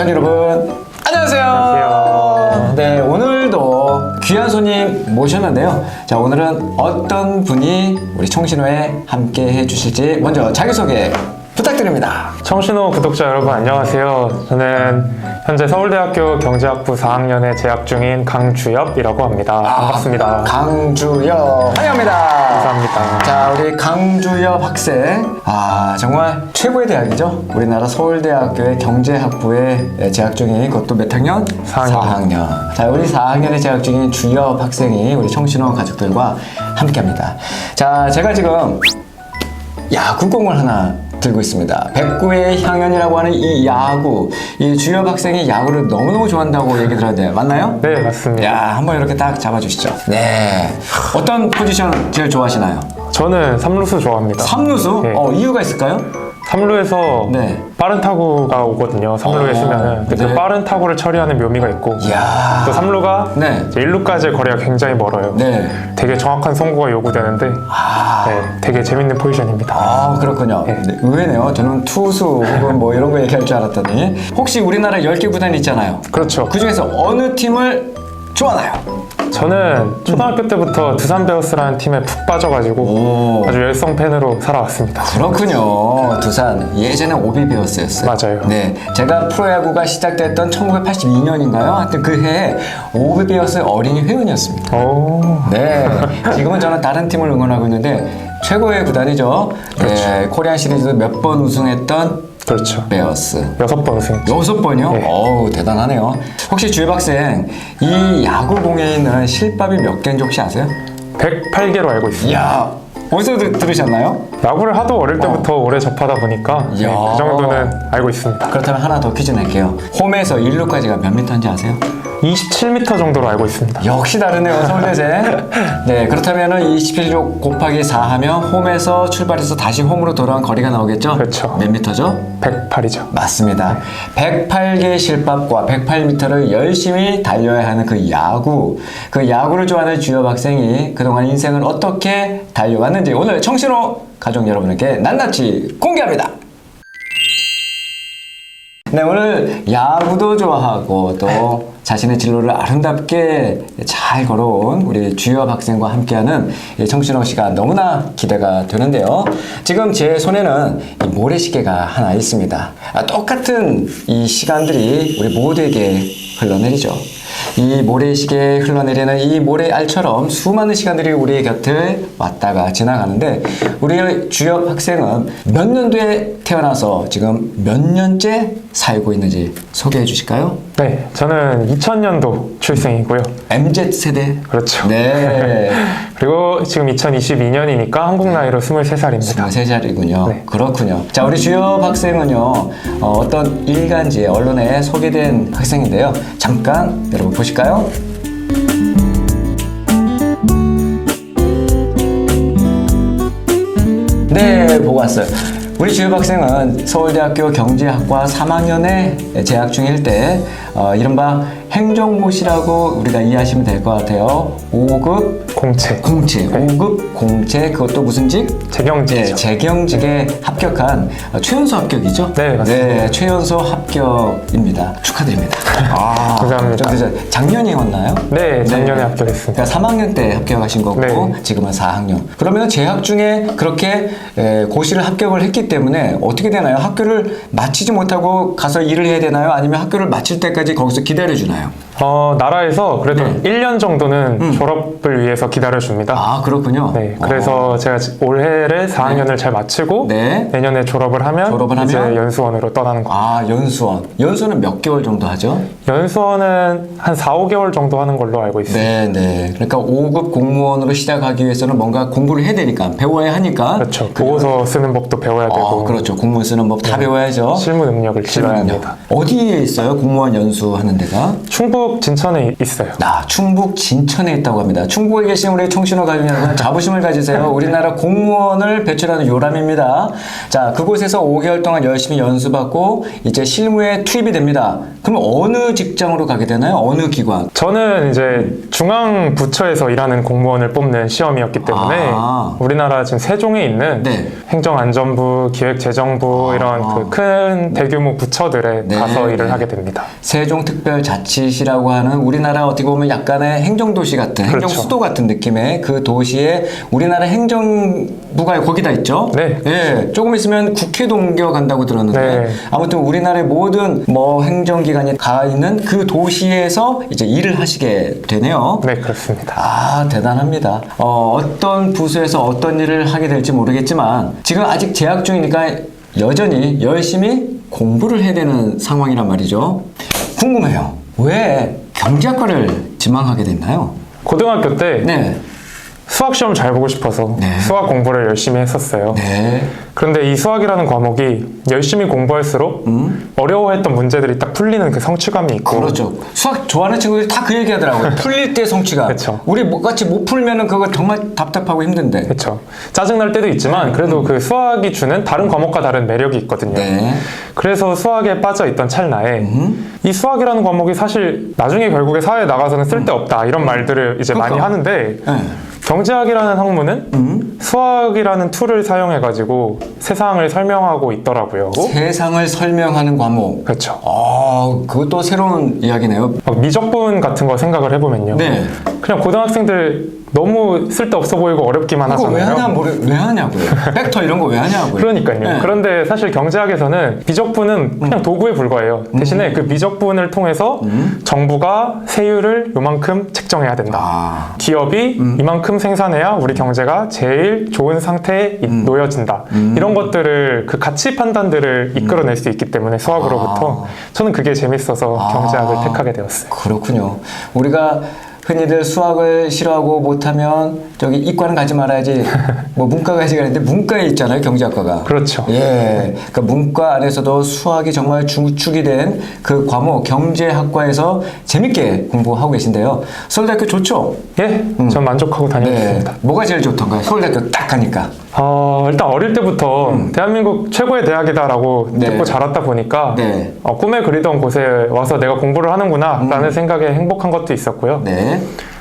관객 여러분 안녕하세요. 안녕하세요. 네 오늘도 귀한 손님 모셨는데요. 자 오늘은 어떤 분이 우리 청신호에 함께 해주실지 먼저 자기 소개 부탁드립니다. 청신호 구독자 여러분 안녕하세요. 저는 현재 서울대학교 경제학부 4학년에 재학 중인 강주엽이라고 합니다. 반갑습니다. 강주엽 환영합니다. 감사합니다. 자, 우리 강주엽 학생. 아, 정말 최고의 대학이죠. 우리나라 서울대학교의 경제학부에 재학 중인 그것도 몇 학년? 4학년. 자, 우리 4학년에 재학 중인 주엽 학생이 우리 청신호 가족들과 함께 합니다. 자, 제가 지금 야구공을 하나 들고 있습니다. 백구의 향연이라고 하는 이 야구, 이 주엽 학생이 야구를 너무너무 좋아한다고 얘기 들었는데 맞나요? 네, 맞습니다. 야, 한번 이렇게 딱 잡아주시죠. 네. 어떤 포지션 제일 좋아하시나요? 저는 삼루수 좋아합니다. 삼루수? 네. 어, 이유가 있을까요? 삼루에서 네. 빠른 타구가 오거든요. 삼루에 어, 쓰면은 근데 네. 그 빠른 타구를 처리하는 묘미가 있고 이야. 또 삼루가 네. 이제 1루까지의 거리가 굉장히 멀어요. 네. 되게 정확한 송구가 요구되는데 아. 네, 되게 재밌는 포지션입니다. 아, 그렇군요. 네. 네, 의외네요. 저는 투수 혹은 뭐 이런 거 얘기할 줄 알았더니. 혹시 우리나라 10개 구단이 있잖아요. 그렇죠. 그 중에서 어느 팀을 좋아하나요? 저는 초등학교 때부터 두산 베어스라는 팀에 푹 빠져가지고 오. 아주 열성 팬으로 살아왔습니다. 그렇군요. 두산. 예전에 오비 베어스였어요. 맞아요. 네. 제가 프로야구가 시작됐던 1982년인가요? 하여튼 그 해에 오비 베어스 어린이 회원이었습니다. 오, 네. 지금은 저는 다른 팀을 응원하고 있는데 최고의 구단이죠. 네. 코리안 시리즈 몇 번 우승했던 그렇죠. 베어스. 여섯 번 우승했죠. 여섯 번이요? 네. 어우, 대단하네요. 혹시 주엽 학생, 이 야구 공에 있는 실밥이 몇 개인지 혹시 아세요? 108개로 알고 있습니다. 이야, 어디서 들, 들으셨나요? 야구를 하도 어릴 때부터 오래 접하다 보니까 네, 이야. 그 정도는 알고 있습니다. 그렇다면 하나 더 퀴즈 낼게요. 홈에서 1루까지가 몇 미터인지 아세요? 27m 정도로 알고 있습니다. 역시 다르네요, 서울대생. 네, 그렇다면 27조 곱하기 4 하면 홈에서 출발해서 다시 홈으로 돌아온 거리가 나오겠죠? 그렇죠. 몇 미터죠? 108이죠. 맞습니다. 108개의 실밥과 108m를 열심히 달려야 하는 그 야구. 그 야구를 좋아하는 주엽 학생이 그동안 인생을 어떻게 달려왔는지 오늘 청신호 가족 여러분에게 낱낱이 공개합니다. 네, 오늘 야구도 좋아하고 또 자신의 진로를 아름답게 잘 걸어온 우리 주엽 학생과 함께하는 이 청신호 씨가 너무나 기대가 되는데요. 지금 제 손에는 이 모래시계가 하나 있습니다. 아, 똑같은 이 시간들이 우리 모두에게 흘러내리죠. 이 모래시계에 흘러내리는 이 모래알처럼 수많은 시간들이 우리의 곁을 왔다가 지나가는데 우리 주엽 학생은 몇 년도에 태어나서 지금 몇 년째 살고 있는지 소개해 주실까요? 네, 저는 2000년도 출생이고요. MZ 세대. 그렇죠. 네. 그리고 지금 2022년이니까 한국 나이로 23살입니다. 23살이군요. 네. 그렇군요. 자, 우리 주엽 학생은요, 어, 떤 일간지 언론에 소개된 학생인데요. 잠깐 여러분 보실까요? 네, 보고 왔어요. 우리 주엽 학생은 서울대학교 경제학과 3학년에 재학 중일 때 어, 이른바 행정고시라고 우리가 이해하시면 될 것 같아요. 5급 공채. 공채, 5급 공채 그것도 무슨 직? 재경직이죠. 네, 재경직에 합격한 어, 최연소 합격이죠? 네, 맞습니다. 네, 최연소 합격입니다. 축하드립니다. 아, 감사합니다. 작년이었나요? 네, 작년에 합격했습니다. 그러니까 3학년 때 합격하신 거고 네. 지금은 4학년. 그러면 재학 중에 그렇게 에, 고시를 합격을 했기 때문에 어떻게 되나요? 학교를 마치지 못하고 가서 일을 해야 되나요? 아니면 학교를 마칠 때까지 거기서 기다려 주나요? now. 어, 나라에서 그래도 네. 1년 정도는 졸업을 위해서 기다려줍니다. 아, 그렇군요. 네, 그래서 제가 지- 올해를 4학년을 잘 마치고 네. 내년에 졸업을 하면 졸업을 이제 하면? 연수원으로 떠나는 거예요. 아, 연수원. 연수는 몇 개월 정도 하죠? 연수원은 한 4, 5개월 정도 하는 걸로 알고 있습니다. 네, 네. 그러니까 5급 공무원으로 시작하기 위해서는 뭔가 공부를 해야 되니까 배워야 하니까. 그렇죠. 그- 보고서 쓰는 법도 배워야 되고 아, 그렇죠. 공무원 쓰는 법 다 배워야죠. 실무 능력을 길러야 실무 능력. 합니다. 어디에 있어요? 공무원 연수하는 데가? 충북 충북 진천에 있어요. 아, 충북 진천에 있다고 합니다. 충북에 계신 우리 청신호 가족 여러분 자부심을 가지세요. 우리나라 공무원을 배출하는 요람입니다. 자, 그곳에서 5개월 동안 열심히 연수받고 이제 실무에 투입이 됩니다. 그럼 어느 직장으로 가게 되나요? 어느 기관? 저는 이제 중앙 부처에서 일하는 공무원을 뽑는 시험이었기 때문에 아. 우리나라 지금 세종에 있는 네. 행정안전부, 기획재정부 아. 이런 그 큰 대규모 부처들에 네, 가서 네. 일을 하게 됩니다. 세종특별자치시라고 하는 우리나라 어떻게 보면 약간의 행정도시 같은 그렇죠. 행정수도 같은 느낌의 그 도시에 우리나라 행정부가 거기다 있죠. 네. 예, 조금 있으면 국회도 옮겨간다고 들었는데 네. 아무튼 우리나라의 모든 뭐 행정기관이 가 있는 그 도시에서 이제 일을 하시게 되네요. 네, 그렇습니다. 아 대단합니다. 어, 어떤 부서에서 어떤 일을 하게 될지 모르겠지만 지금 아직 재학 중이니까 여전히 열심히 공부를 해야 되는 상황이란 말이죠. 궁금해요. 왜 경제학과를 지망하게 됐나요? 고등학교 때 네. 수학 시험 잘 보고 싶어서 네. 수학 공부를 열심히 했었어요. 네. 그런데 이 수학이라는 과목이 열심히 공부할수록 어려워했던 문제들이 딱 풀리는 그 성취감이 있고 음? 그렇죠. 수학 좋아하는 친구들이 다 그 얘기 하더라고요. 풀릴 때 성취감. 그쵸. 우리 뭐 같이 못 풀면은 그거 정말 답답하고 힘든데. 그렇죠. 짜증날 때도 있지만 그래도 그 수학이 주는 다른 과목과 다른 매력이 있거든요. 음. 네. 그래서 수학에 빠져 있던 찰나에 음. 이 수학이라는 과목이 사실 나중에 결국에 사회에 나가서는 쓸데없다 이런 말들을 이제 많이 그러니까. 하는데 네. 경제학이라는 학문은 음. 수학이라는 툴을 사용해 가지고 세상을 설명하고 있더라고요. 세상을 설명하는 과목. 그렇죠. 아, 그것도 새로운 이야기네요. 막 미적분 같은 거 생각을 해보면요. 네. 그냥 고등학생들 너무 쓸데없어 보이고 어렵기만 그거 왜 하잖아요. 하냐 모르 왜 하냐고요. 벡터 이런 거 왜 하냐고요. 그러니까요. 네. 음. 그런데 사실 경제학에서는 미적분은 그냥 도구에 불과해요. 대신에 그 미적분을 통해서 정부가 세율을 요만큼 책정해야 된다. 아, 기업이 이만큼 생산해야 우리 경제가 제일 좋은 상태에 이- 음. 놓여진다. 이런 것들을 그 가치 판단들을 이끌어낼 수 있기 때문에 수학으로부터 저는 그게 재밌어서 아. 경제학을 택하게 되었어요. 그렇군요. 우리가 흔히들 수학을 싫어하고 못하면 저기 이과는 가지 말아야지 뭐 문과 가지 가는데 문과에 있잖아요 경제학과가. 그렇죠. 예, 그러니까 문과 안에서도 수학이 정말 중축이 된 그 과목 경제학과에서 재밌게 공부하고 계신데요. 서울대학교 좋죠? 예, 전 만족하고 다니고 있습니다. 뭐가 제일 좋던가요? 서울대학교 딱 가니까. 어, 일단 어릴 때부터 대한민국 최고의 대학이다라고 음. 네. 듣고 자랐다 보니까 네. 어, 꿈에 그리던 곳에 와서 내가 공부를 하는구나 라는 생각에 행복한 것도 있었고요. 음. 네.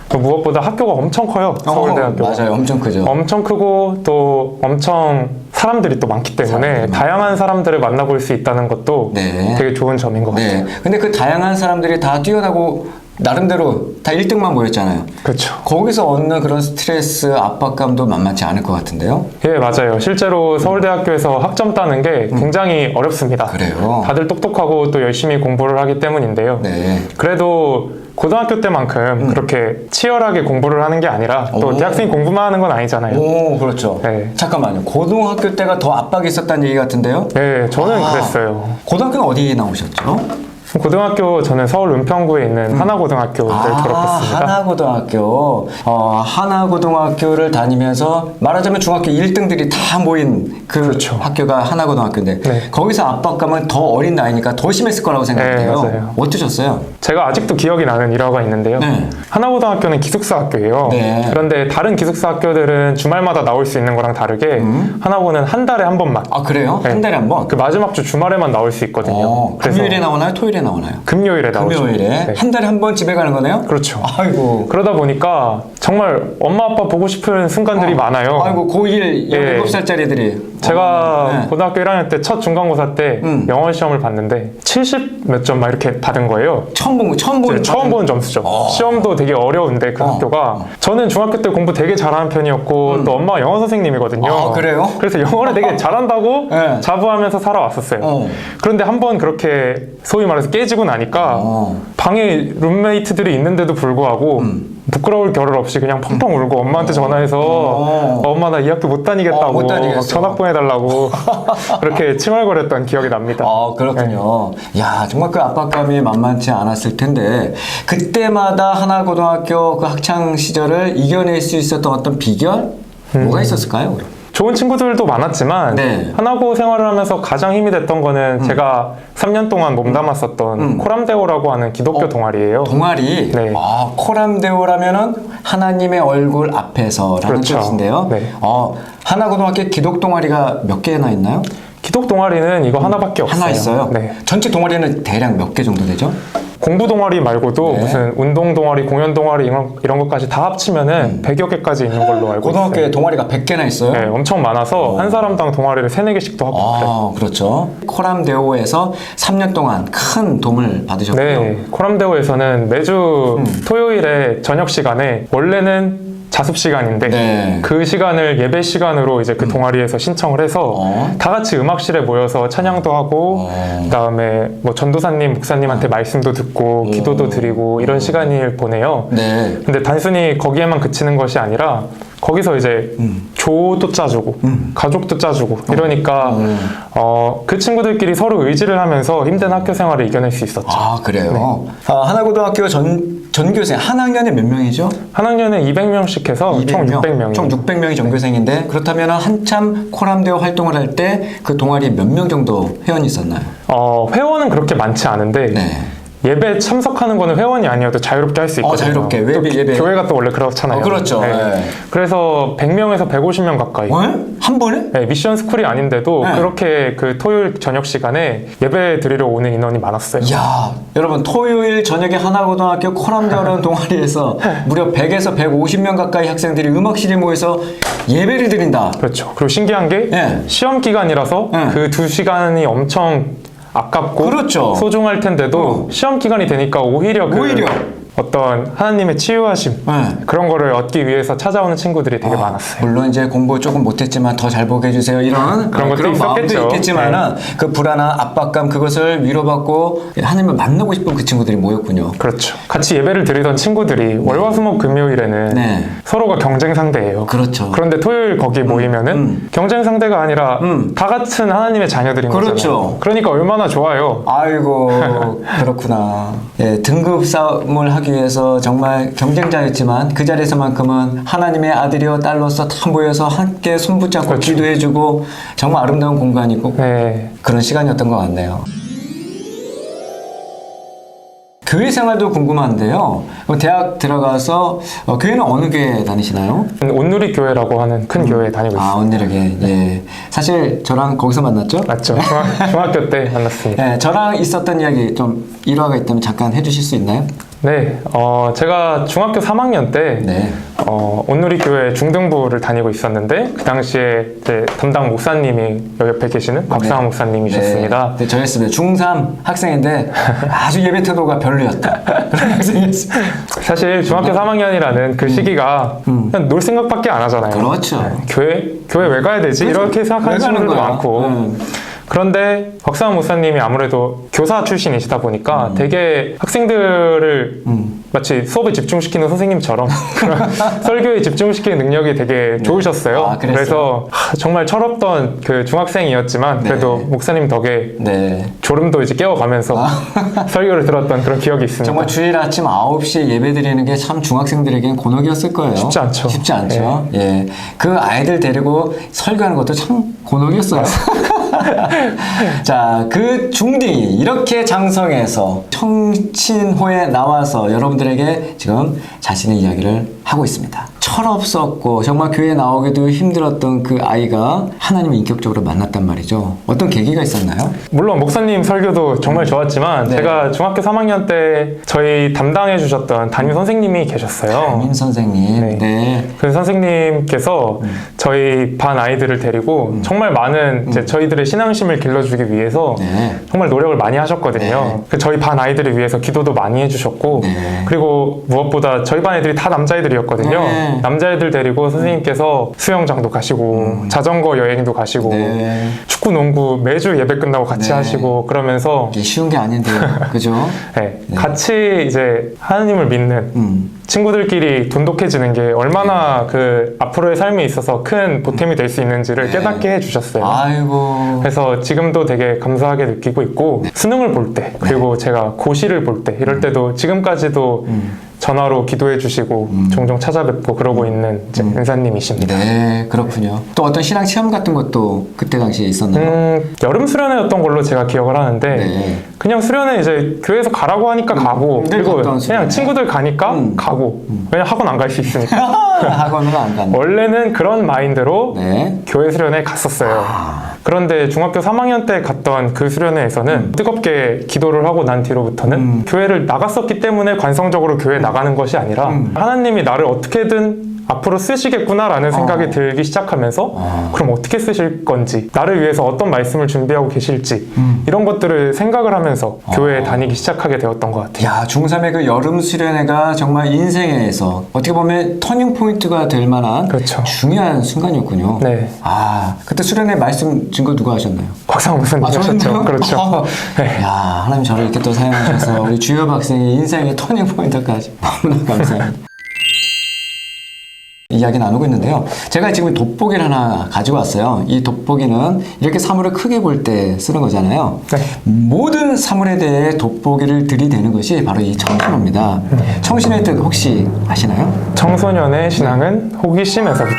또 무엇보다 학교가 엄청 커요. 서울대학교. 어, 맞아요. 엄청 크죠. 엄청 크고 또 엄청 사람들이 또 많기 때문에 사람들이 다양한 사람들을 만나볼 수 있다는 것도 네. 되게 좋은 점인 것 같아요. 네. 근데 그 다양한 사람들이 다 뛰어나고 나름대로 다 1등만 모였잖아요. 그렇죠. 거기서 얻는 그런 스트레스, 압박감도 만만치 않을 것 같은데요. 예, 맞아요. 실제로 서울대학교에서 학점 따는 게 굉장히 어렵습니다. 음. 그래요? 다들 똑똑하고 또 열심히 공부를 하기 때문인데요. 네. 그래도 고등학교 때만큼 그렇게 치열하게 공부를 하는 게 아니라 또 오. 대학생이 공부만 하는 건 아니잖아요. 오, 그렇죠. 네. 잠깐만요. 고등학교 때가 더 압박이 있었다는 얘기 같은데요. 네, 저는 아. 고등학교요. 고등학교는 어디 나오셨죠? 고등학교 저는 서울 은평구에 있는 하나고등학교를 졸업했습니다. 음. 아, 하나고등학교. 어, 하나고등학교를 다니면서 말하자면 중학교 1등들이 다 모인 그 그렇죠. 학교가 하나고등학교인데 네. 거기서 압박감은 더 어린 나이니까 더 심했을 거라고 생각해요. 네, 맞아요. 어떠셨어요? 제가 아직도 기억이 나는 일화가 있는데요. 네. 하나고등학교는 기숙사 학교예요. 네. 그런데 다른 기숙사 학교들은 주말마다 나올 수 있는 거랑 다르게 하나고는 한 달에 한 번만. 아 그래요? 네. 한 달에 한 번? 그 마지막 주 주말에만 나올 수 있거든요. 어, 금요일에 나오나요? 토요일에 나오나요? 금요일에 나오죠. 금요일에 네. 한 달에 한 번 집에 가는 거네요? 그렇죠. 아이고. 그러다 보니까 정말 엄마 아빠 보고 싶은 순간들이 많아요. 아이고 고1 예. 17살짜리들이 제가 네. 고등학교 1학년 때 첫 중간고사 때 음. 영어 시험을 봤는데 70 몇 점 막 이렇게 받은 거예요. 처음 본 거, 처음 본 네, 처음 본 점수죠. 시험도 되게 어려운데 그 어. 학교가 저는 중학교 때 공부 되게 잘하는 편이었고 또 엄마가 영어 선생님이거든요. 아, 그래요? 그래서 영어를 되게 잘한다고 네. 자부하면서 살아왔었어요. 어. 그런데 한 번 그렇게 소위 말해서 깨지고 나니까 어. 방에 룸메이트들이 있는데도 불구하고 음. 부끄러울 겨를 없이 그냥 펑펑 울고 엄마한테 전화해서 어. 어, 엄마 나 이 학교 못 다니겠다고 어, 못 다니겠어. 막 전학 보내달라고 그렇게 칭얼거렸던 기억이 납니다. 아, 그렇군요. 야, 정말 그 압박감이 만만치 않았을 텐데, 그때마다 하나 고등학교 그 학창 시절을 이겨낼 수 있었던 어떤 비결? 음. 뭐가 있었을까요? 좋은 친구들도 많았지만 네. 하나고 생활을 하면서 가장 힘이 됐던 거는 제가 3년 동안 몸담았었던 음. 코람데오라고 하는 기독교 어, 동아리예요. 동아리. 네. 아, 코람데오라면은 하나님의 얼굴 앞에서라는 그렇죠. 뜻인데요. 네. 어, 하나고등학교 기독 동아리가 몇 개나 있나요? 기독 동아리는 이거 하나밖에 없어요. 하나 있어요. 네. 전체 동아리는 대략 몇 개 정도 되죠? 공부 동아리 말고도 네. 무슨 운동 동아리, 공연 동아리 이런, 이런 것까지 다 합치면은 100여 개까지 있는 걸로 알고 음. 고등학교에 있어요. 동아리가 100개나 있어요? 네, 엄청 많아서 한 사람당 동아리를 3, 4개씩도 하고 그래요. 아, 그렇죠. 코람데오에서 3년 동안 큰 도움을 받으셨고요. 네, 코람데오에서는 매주 음. 토요일에 저녁 시간에 원래는 자습 시간인데 네. 음. 그 시간을 예배 시간으로 이제 그 동아리에서 신청을 해서 어. 다 같이 음악실에 모여서 찬양도 하고 어. 그다음에 뭐 전도사님, 목사님한테 말씀도 듣고 기도도 드리고 이런 시간을 보내요. 네. 근데 단순히 거기에만 그치는 것이 아니라 거기서 이제 음. 조도 짜주고 가족도 짜주고 이러니까 음. 어, 그 친구들끼리 서로 의지를 하면서 힘든 학교 생활을 이겨낼 수 있었죠. 아, 그래요? 네. 아, 하나고등학교 전, 전교생, 한 학년에 몇 명이죠? 한 학년에 200명씩 해서 어, 총 600명이 총 600명이 전교생인데 그렇다면 한참 코람데오 활동을 할 때 그 동아리 몇 명 정도 회원이 있었나요? 어, 회원은 그렇게 많지 않은데 네. 예배 참석하는 거는 회원이 아니어도 자유롭게 할 수 있거든요. 어, 자유롭게. 또 예배, 예배. 교회가 또 원래 그렇잖아요. 어, 그렇죠. 네. 그래서 100명에서 150명 가까이. 어? 한 번에? 네, 미션 스쿨이 아닌데도 네. 그렇게 그 토요일 저녁 시간에 예배 드리러 오는 인원이 많았어요. 이야, 여러분 토요일 저녁에 하나고등학교 코람데오라는 동아리에서 무려 100에서 150명 가까이 학생들이 음악실에 모여서 예배를 드린다. 그렇죠. 그리고 신기한 게 네. 시험 기간이라서 네. 그두 시간이 엄청 아깝고 그렇죠. 소중할 텐데도 어. 시험 기간이 되니까 오히려 그 오히려. 어떤 하나님의 치유하심 네. 그런 거를 얻기 위해서 찾아오는 친구들이 되게 아, 많았어요. 물론 이제 공부 조금 못했지만 더 잘 보게 해주세요 이런 그런 것도 마음도 있었겠죠. 네. 그 불안한 압박감 그것을 위로받고 하나님을 만나고 싶은 그 친구들이 모였군요. 그렇죠. 같이 예배를 드리던 친구들이 월화수목 금요일에는 네. 서로가 경쟁 상대예요. 그렇죠. 그런데 토요일 거기 모이면은 음. 경쟁 상대가 아니라 음. 다 같은 하나님의 자녀들인 그렇죠. 거잖아요. 그러니까 얼마나 좋아요. 아이고 그렇구나. 예, 등급 싸움을 하기 위해서 정말 경쟁자였지만 그 자리에서만큼은 하나님의 아들이여 딸로서 다 모여서 함께 손붙잡고 그렇죠. 기도해주고 정말 아름다운 공간이고 네. 그런 시간이었던 것 같네요. 교회 생활도 궁금한데요. 대학 들어가서 어, 교회는 어느 교회 다니시나요? 온누리 교회라고 하는 큰 교회에 다니고 있어요. 아 온누리 교회. 예. 사실 저랑 거기서 만났죠? 맞죠. 중학, 중학교 때 만났습니다. 예, 저랑 있었던 이야기 좀 일화가 있다면 잠깐 해주실 수 있나요? 네, 어, 제가 중학교 3학년 때 네. 어, 온누리 교회 중등부를 다니고 있었는데 그 당시에 이제 담당 목사님이 여기 옆에 계시는 곽상한 목사님이셨습니다. 네, 네, 저였습니다. 중3 학생인데 아주 예배 태도가 별로였다. 그런 학생이었어요. 사실 중학교 3학년이라는 그 시기가 그냥 놀 생각밖에 안 하잖아요. 음. 그렇죠. 네, 교회 교회 왜 가야 되지? 이렇게 왜 생각하는 거야? 많고. 음. 그런데 곽상한 목사님이 아무래도 교사 출신이시다 보니까 되게 학생들을 음. 마치 수업에 집중시키는 선생님처럼 설교에 집중시키는 능력이 되게 좋으셨어요. 아? 그래서 하, 정말 철없던 그 중학생이었지만 그래도 네. 목사님 덕에 네. 졸음도 이제 깨워가면서 설교를 들었던 그런 기억이 있습니다. 아. 정말 주일 아침 9시에 예배 드리는 게 참 중학생들에겐 곤혹이었을 거예요. 쉽지 않죠. 쉽지 않죠. 예. 그 아이들 데리고 설교하는 것도 참 곤혹이었어요. 자, 그 중딩이 이렇게 장성해서 청친호에 나와서 여러분들에게 지금 자신의 이야기를 하고 있습니다. 철없었고 정말 교회 나오기도 힘들었던 그 아이가 하나님을 인격적으로 만났단 말이죠. 어떤 계기가 있었나요? 물론 목사님 설교도 정말 좋았지만 네. 제가 중학교 3학년 때 저희 담당해 주셨던 담임 선생님이 계셨어요. 민 선생님. 네. 네. 그 선생님께서 음. 저희 반 아이들을 데리고 정말 많은 이제 저희들의 신앙심을 길러주기 위해서 네. 정말 노력을 많이 하셨거든요. 네. 그 저희 반 아이들을 위해서 기도도 많이 해주셨고 네. 그리고 무엇보다 저희 반 애들이 다 남자애들이었거든요. 네. 남자애들 데리고 선생님께서 수영장도 가시고 자전거 여행도 가시고 음. 네. 축구, 농구 매주 예배 끝나고 같이 네. 하시고 그러면서 이게 쉬운 게 아닌데요. 그죠? 네, 같이 이제 하나님을 믿는 음. 친구들끼리 돈독해지는 게 얼마나 그 앞으로의 삶에 있어서 큰 보탬이 될 수 있는지를 네. 깨닫게 해주셨어요. 아이고. 그래서 지금도 되게 감사하게 느끼고 있고 수능을 볼 때 그리고 제가 고시를 볼 때 이럴 때도 지금까지도 전화로 기도해 주시고 종종 찾아뵙고 그러고 있는 이제 은사님이십니다. 네, 그렇군요. 또 어떤 신앙 체험 같은 것도 그때 당시에 있었나요? 음, 여름 수련회였던 걸로 제가 기억을 하는데 네. 그냥 수련회 이제 교회에서 가라고 하니까 가고 늘 그리고 갔던 수련회. 그냥 친구들 가니까 음. 가고 왜냐 학원 안 갈 수 있으니까 학원은 안 간다. 원래는 그런 마인드로 네. 교회 수련회 갔었어요. 아. 그런데 중학교 3학년 때 갔던 그 수련회에서는 뜨겁게 기도를 하고 난 뒤로부터는 음. 교회를 나갔었기 때문에 관성적으로 교회 나가는 것이 아니라 음. 하나님이 나를 어떻게든 앞으로 쓰시겠구나라는 생각이 어. 들기 시작하면서 어. 그럼 어떻게 쓰실 건지 나를 위해서 어떤 말씀을 준비하고 계실지 음. 이런 것들을 생각을 하면서 어. 교회에 다니기 시작하게 되었던 것 같아요. 야, 중3의 그 여름 수련회가 정말 인생에서 어떻게 보면 터닝 포인트가 될 만한 그렇죠. 중요한 순간이었군요. 네. 아, 그때 수련회 말씀 증거 누가 하셨나요? 곽상 무슨 아, 하셨죠? 그렇죠. 어, 네. 야, 하나님 저를 이렇게 또 사용하셔서 우리 주엽 학생의 인생의 터닝 포인트까지 너무나 감사합니다. 이야기 나누고 있는데요. 제가 지금 돋보기를 하나 가지고 왔어요. 이 돋보기는 이렇게 사물을 크게 볼 때 쓰는 거잖아요. 네. 모든 사물에 대해 돋보기를 들이대는 것이 바로 이 청신호입니다. 청신호의 뜻 혹시 아시나요? 청소년의 신앙은 호기심에서부터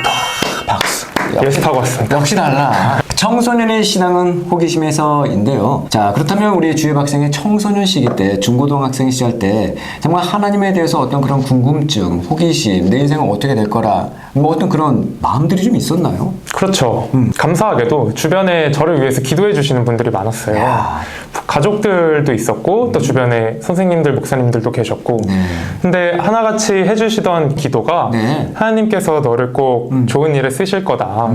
박수. 예습 하고 왔습니다. 역시 달라. 청소년의 신앙은 호기심에서인데요. 자, 그렇다면 우리 주엽 학생의 청소년 시기 때, 중고등학생 시절 때, 정말 하나님에 대해서 어떤 그런 궁금증, 호기심, 내 인생은 어떻게 될 거라, 뭐 어떤 그런 마음들이 좀 있었나요? 그렇죠. 감사하게도 주변에 저를 위해서 기도해 주시는 분들이 많았어요. 야. 가족들도 있었고 또 주변에 선생님들, 목사님들도 계셨고. 네. 근데 하나같이 해주시던 기도가 네. 하나님께서 너를 꼭 좋은 일에 쓰실 거다.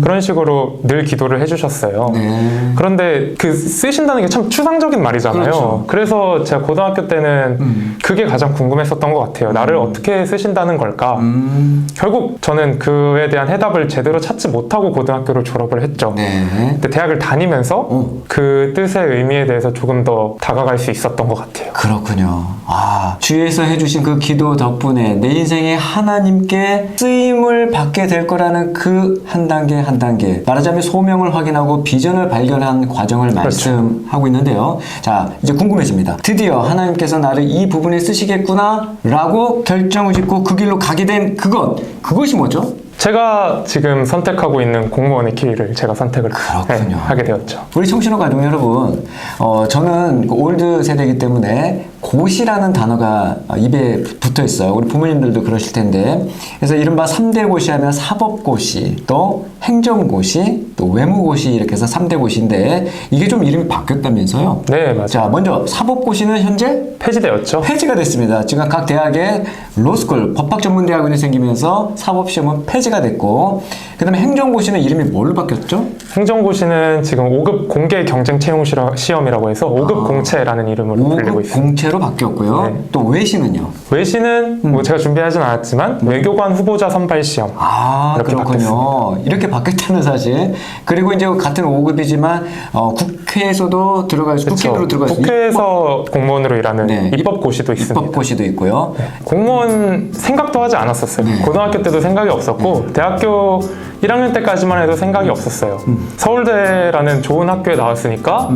그런 식으로 늘 기도 를 해주셨어요. 네. 그런데 그 쓰신다는 게 참 추상적인 말이잖아요. 그렇죠. 그래서 제가 고등학교 때는 음. 그게 가장 궁금했었던 것 같아요. 나를 어떻게 쓰신다는 걸까? 음, 결국 저는 그에 대한 해답을 제대로 찾지 못하고 고등학교를 졸업을 했죠. 네. 근데 대학을 다니면서 어. 그 뜻의 의미에 대해서 조금 더 다가갈 수 있었던 것 같아요. 그렇군요. 아, 주위에서 해주신 그 기도 덕분에 내 인생에 하나님께 쓰임을 받게 될 거라는 그 한 단계 한 단계. 말하자면 소명 을 확인하고 비전을 발견한 과정을 말씀하고 있는데요. 자, 이제 궁금해집니다. 드디어 하나님께서 나를 이 부분에 쓰시겠구나 라고 결정을 짓고 그 길로 가게 된 그것. 그것이 뭐죠? 제가 지금 선택하고 있는 공무원의 길을 제가 선택을 그렇군요. 네, 하게 되었죠. 우리 청신호 가족 여러분, 어, 저는 그 올드 세대이기 때문에 고시라는 단어가 입에 붙어 있어요. 우리 부모님들도 그러실 텐데. 그래서 이른바 3대 고시 하면 사법고시, 또 행정고시, 또 외무고시 이렇게 해서 3대 고시인데 이게 좀 이름이 바뀌었다면서요? 네, 맞아요. 자, 먼저 사법고시는 현재 폐지되었죠. 폐지가 됐습니다. 지금 각 대학에 로스쿨, 법학 전문 대학원이 생기면서 사법 시험은 폐지 가 됐고, 그 다음에 행정고시는 이름이 뭘로 바뀌었죠? 행정고시는 지금 5급 공개 경쟁 채용 시험이라고 해서 5급 아. 공채라는 이름으로 불리고 5급 있습니다. 공채로 바뀌었고요. 네. 또 외시는요? 외시는 음. 뭐 제가 준비하진 않았지만 외교관 후보자 선발 시험. 아, 이렇게 그렇군요. 이렇게 바뀌었다는 사실. 그리고 이제 같은 5급이지만 어, 국회에서도 들어갈 수, 그쵸. 국회로 들어갈 수 국회에서 공무원으로 일하는 네. 입법고시도 있습니다. 입법고시도 있고요. 공무원 생각도 하지 않았었어요. 네. 고등학교 때도 생각이 없었고 대학교 1학년 때까지만 해도 생각이 없었어요. 서울대라는 좋은 학교에 나왔으니까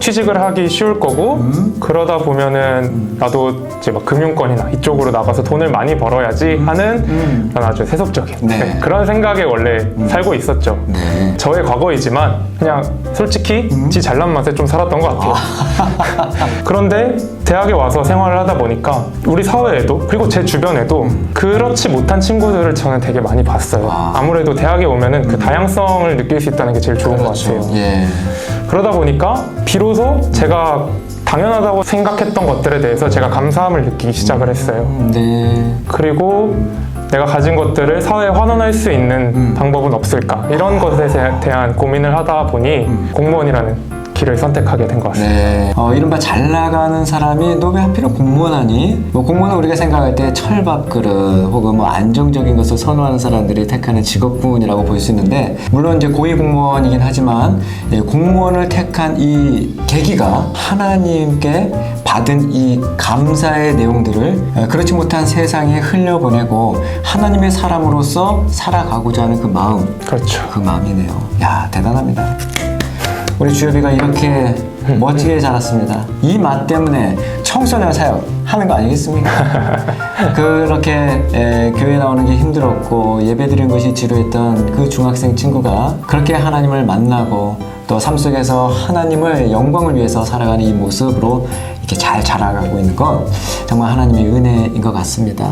취직을 하기 쉬울 거고 그러다 보면은 나도 이제 막 금융권이나 이쪽으로 나가서 돈을 많이 벌어야지 하는 그런 아주 세속적인 네. 네, 그런 생각에 원래 살고 있었죠. 네. 저의 과거이지만 그냥 솔직히 지 잘난 맛에 좀 살았던 것 같아요. 그런데 대학에 와서 생활을 하다 보니까 우리 사회에도 그리고 제 주변에도 그렇지 못한 친구들을 저는 되게 많이 봤어요. 아. 아무래도 대학에 오면은 그 다양성을 느낄 수 있다는 게 제일 좋은 것 같아요. 예. 그러다 보니까 비로소 제가 당연하다고 생각했던 것들에 대해서 제가 감사함을 느끼기 시작을 했어요. 네. 그리고 내가 가진 것들을 사회에 환원할 수 있는 방법은 없을까 이런 것에 대- 대한 고민을 하다 보니 공무원이라는 길을 선택하게 된 것 같습니다. 네. 어, 이른바 잘 나가는 사람이 너 왜 하필은 공무원 하니? 뭐 공무원은 우리가 생각할 때 철밥 그릇 혹은 뭐 안정적인 것을 선호하는 사람들이 택하는 직업군이라고 볼 수 있는데 물론 이제 고위 공무원이긴 하지만 예, 공무원을 택한 이 계기가 하나님께 받은 이 감사의 내용들을 어, 그렇지 못한 세상에 흘려보내고 하나님의 사람으로서 살아가고자 하는 그 마음 그렇죠. 그 마음이네요. 야 대단합니다. 우리 주엽이가 이렇게 멋지게 자랐습니다. 이 맛 때문에 청소년 사역 하는 거 아니겠습니까? 그렇게 에, 교회 나오는 게 힘들었고 예배 드리는 것이 지루했던 그 중학생 친구가 그렇게 하나님을 만나고 또 삶 속에서 하나님을 영광을 위해서 살아가는 이 모습으로 이렇게 잘 자라가고 있는 건 정말 하나님의 은혜인 것 같습니다.